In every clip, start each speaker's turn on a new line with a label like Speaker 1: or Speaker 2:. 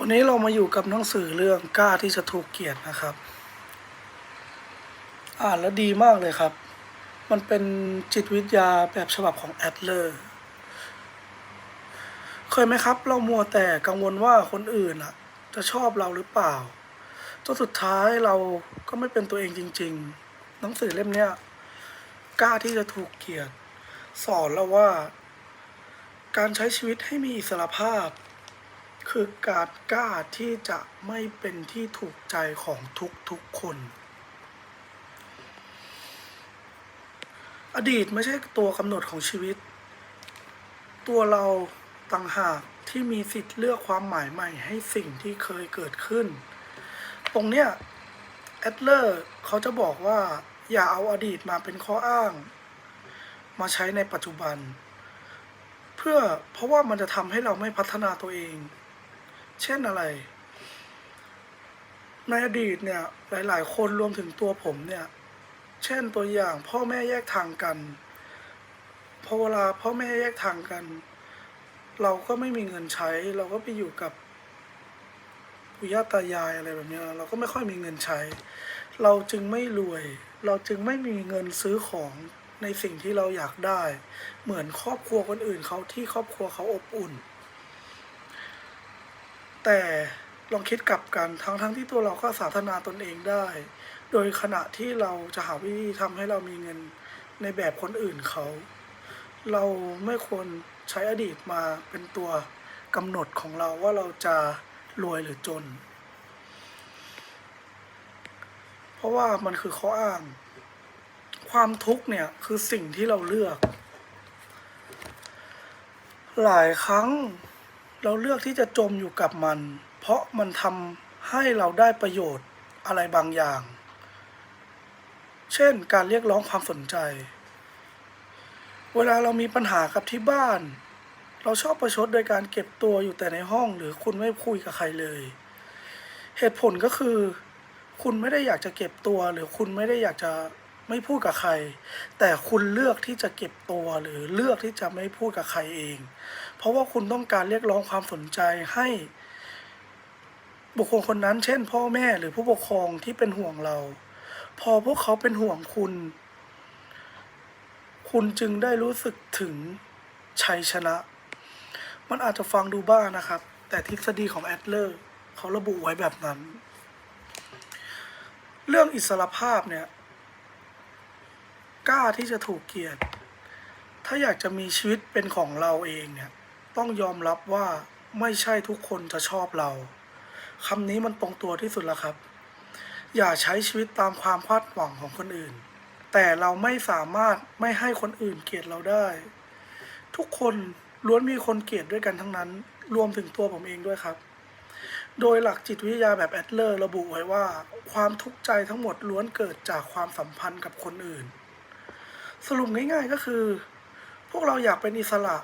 Speaker 1: วันนี้เรามาอยู่กับหนังสือเรื่องกล้าที่จะถูกเกลียดนะครับ อ่านแล้วดีมากเลยครับ มันเป็นจิตวิทยาแบบฉบับของแอดเลอร์ เคยไหมครับ เรามัวแต่กังวลว่าคนอื่นอะ จะชอบเราหรือเปล่าจนสุดท้ายเราก็ไม่เป็นตัวเองจริง ๆ หนังสือเล่มเนี้ยกล้าที่จะถูกเกลียด สอนเราว่า การใช้ชีวิตให้มีอิสรภาพ คือการกล้าที่จะไม่เป็นที่ถูกใจของทุกๆคน อดีตไม่ใช่ตัวกำหนดของชีวิต ตัวเราต่างหากที่มีสิทธิ์เลือกความหมายใหม่ให้สิ่งที่เคยเกิดขึ้น ตรงเนี้ยแอดเลอร์เขาจะบอกว่าอย่าเอาอดีตมาเป็นข้ออ้าง มาใช้ในปัจจุบัน เพื่อเพราะว่ามันจะทำให้เราไม่พัฒนาตัวเอง เช่นอะไร ในอดีตเนี่ยหลาย ๆ คนรวมถึงตัวผมเนี่ย เช่นตัวอย่างพ่อแม่แยกทางกันพอเวลาพ่อแม่แยกทางกัน เราก็ไม่มีเงินใช้ เราก็ไปอยู่กับปู่ย่าตายายอะไรแบบนี้เราก็ไม่ค่อยมีเงินใช้ เราจึงไม่รวย เราจึงไม่มีเงินซื้อของในสิ่งที่เราอยากได้ เหมือนครอบครัวคนอื่นเขาที่ครอบครัวเขาอบอุ่น แต่ลองคิดกลับกันทั้งทั้งที่ตัวเราก็สาธนาตนเองได้ โดยขณะที่เราจะหาวิธีทำให้เรามีเงินในแบบคนอื่นเขา เราไม่ควรใช้อดีตมาเป็นตัวกำหนดของเราว่าเราจะรวยหรือจน เพราะว่ามันคือข้ออ้าง ความทุกข์เนี่ยคือสิ่งที่เราเลือก หลายครั้ง เราเลือกที่จะจมอยู่กับมัน เพราะมันทำให้เราได้ประโยชน์อะไรบางอย่าง เช่นการเรียกร้องความสนใจ เวลาเรามีปัญหากับที่บ้าน เราชอบประชดโดยการเก็บตัวอยู่แต่ในห้องหรือคุณไม่คุยกับใครเลย เหตุผลก็คือ คุณไม่ได้อยากจะเก็บตัวหรือคุณไม่ได้อยากจะ ไม่พูดกับใคร แต่คุณเลือกที่จะเก็บตัวหรือเลือกที่จะไม่พูดกับใครเอง เพราะว่าคุณต้องการเรียกร้องความสนใจให้ บุคคลคนนั้น เช่น พ่อแม่หรือผู้ปกครองที่เป็นห่วงเรา พอพวกเขาเป็นห่วงคุณ คุณจึงได้รู้สึกถึงชัยชนะ มันอาจจะฟังดูบ้านะครับ แต่ทฤษฎีของแอดเลอร์เขาระบุไว้แบบนั้น เรื่องอิสรภาพเนี่ย กล้าที่จะถูกเกลียดถ้าอยากจะมีชีวิตเป็นของเราเองเนี่ย ต้องยอมรับว่าไม่ใช่ทุกคนจะชอบเราคำนี้มันตรงตัวที่สุดแล้วครับ อย่าใช้ชีวิตตามความคาดหวังของคนอื่น แต่เราไม่สามารถไม่ให้คนอื่นเกลียดเราได้ ทุกคนล้วนมีคนเกลียดด้วยกันทั้งนั้น รวมถึงตัวผมเองด้วยครับ โดยหลักจิตวิทยาแบบแอดเลอร์ระบุไว้ว่า ความทุกข์ใจทั้งหมดล้วนเกิดจากความสัมพันธ์กับคนอื่น สรุปง่ายๆก็คือ พวกเราอยากเป็นอิสระ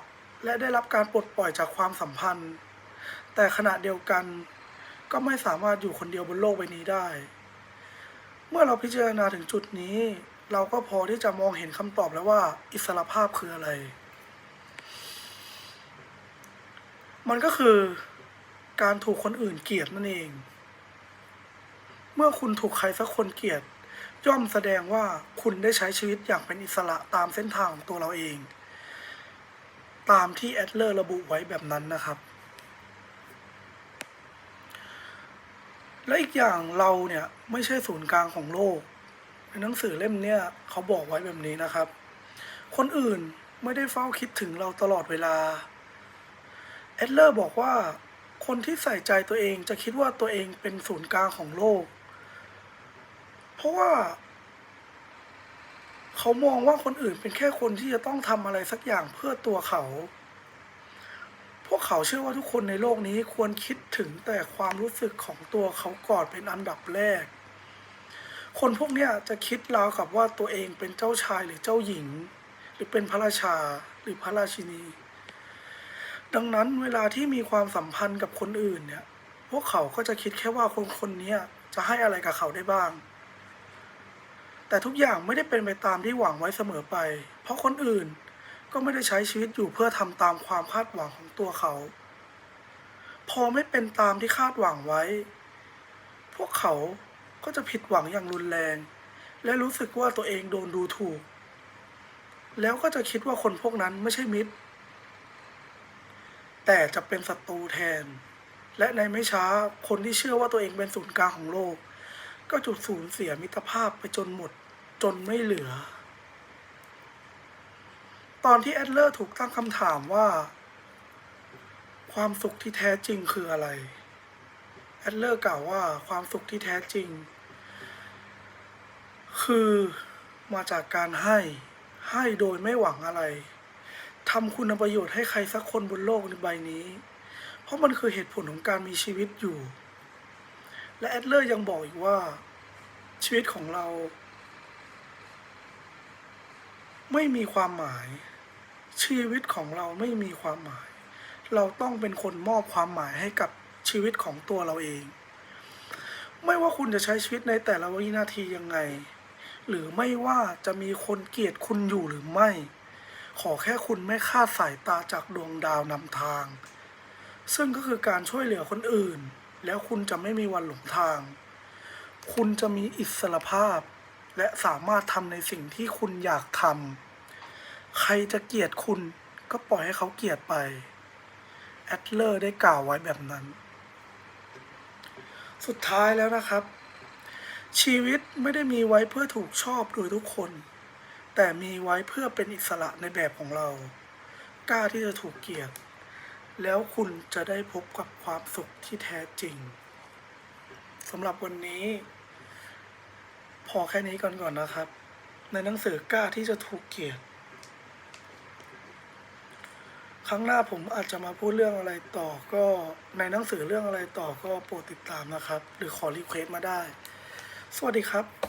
Speaker 1: และได้รับการปลดปล่อยจากความสัมพันธ์ แต่ขณะเดียวกันก็ไม่สามารถอยู่คนเดียวบนโลกใบนี้ได้ เมื่อเราพิจารณาถึงจุดนี้ เราก็พอที่จะมองเห็นคำตอบแล้วว่า อิสระภาพคืออะไร มันก็คือการถูกคนอื่นเกลียดนั่นเอง เมื่อคุณถูกใครสักคนเกลียด ย่อมแสดงว่าคุณได้ใช้ชีวิตอย่างเป็นอิสระตามเส้นทางของตัวเราเอง ตามที่แอดเลอร์ระบุไว้แบบนั้นนะครับ และอีกอย่างเราเนี่ยไม่ใช่ศูนย์กลางของโลก ในหนังสือเล่มเนี้ยเขาบอกไว้แบบนี้นะครับ คนอื่นไม่ได้เฝ้าคิดถึงเราตลอดเวลาแอดเลอร์บอกว่าคนที่ใส่ใจตัวเองจะคิดว่าตัวเองเป็นศูนย์กลางของโลก เพราะว่า เขามองว่าคนอื่นเป็นแค่คนที่จะต้องทำอะไรสักอย่างเพื่อตัวเขา พวกเขาเชื่อว่าทุกคนในโลกนี้ควรคิดถึงแต่ความรู้สึกของตัวเขาก่อนเป็นอันดับแรก คนพวกเนี้ยจะคิดราวกับว่าตัวเองเป็นเจ้าชายหรือเจ้าหญิง หรือเป็นพระราชาหรือพระราชินี ดังนั้นเวลาที่มีความสัมพันธ์กับคนอื่นเนี่ย พวกเขาก็จะคิดแค่ว่าคนคนนี้จะให้อะไรกับเขาได้บ้าง แต่ทุกอย่างไม่ได้เป็นไปตามที่หวังไว้เสมอไป เพราะคนอื่นก็ไม่ได้ใช้ชีวิตอยู่เพื่อทำตามความคาดหวังของตัวเขา พอไม่เป็นตามที่คาดหวังไว้ พวกเขาก็จะผิดหวังอย่างรุนแรง และรู้สึกว่าตัวเองโดนดูถูก แล้วก็จะคิดว่าคนพวกนั้นไม่ใช่มิตร แต่จะเป็นศัตรูแทน และในไม่ช้าคนที่เชื่อว่าตัวเองเป็นศูนย์กลางของโลก ก็จุดสูญเสียมิตรภาพไปจนหมดจนไม่เหลือ ตอนที่แอดเลอร์ถูกตั้งคำถามว่า ความสุขที่แท้จริงคืออะไร แอดเลอร์กล่าวว่าความสุขที่แท้จริง คือมาจากการให้ให้โดยไม่หวังอะไรทำคุณประโยชน์ให้ใครสักคนบนโลกใบนี้ เพราะมันคือเหตุผลของการมีชีวิตอยู่ และแอดเลอร์ยังบอกอีกว่า ชีวิตของเรา ไม่มีความหมาย ชีวิตของเราไม่มีความหมาย เราต้องเป็นคนมอบความหมายให้กับชีวิตของตัวเราเอง ไม่ว่าคุณจะใช้ชีวิตในแต่ละวินาทียังไง หรือไม่ว่าจะมีคนเกลียดคุณอยู่หรือไม่ ขอแค่คุณไม่คาดสายตาจากดวงดาวนำทาง ซึ่งก็คือการช่วยเหลือคนอื่น แล้วคุณจะไม่มีวันหลงทาง คุณจะมีอิสรภาพ และสามารถทำในสิ่งที่คุณอยากทำใครจะเกลียดคุณก็ปล่อยให้เขาเกลียดไป แอดเลอร์ได้กล่าวไว้แบบนั้น สุดท้ายแล้วนะครับ ชีวิตไม่ได้มีไว้เพื่อถูกชอบโดยทุกคน แต่มีไว้เพื่อเป็นอิสระในแบบของเรา กล้าที่จะถูกเกลียด แล้วคุณจะได้พบกับความสุขที่แท้จริงสำหรับวันนี้ พอแค่นี้ก่อนก่อนนะครับ ในหนังสือกล้าที่จะถูกเกลียดครั้งหน้าผมอาจจะมาพูดเรื่องอะไรต่อก็ในหนังสือเรื่องอะไรต่อก็โปรดติดตามนะครับ หรือขอรีเควสต์มาได้ สวัสดีครับ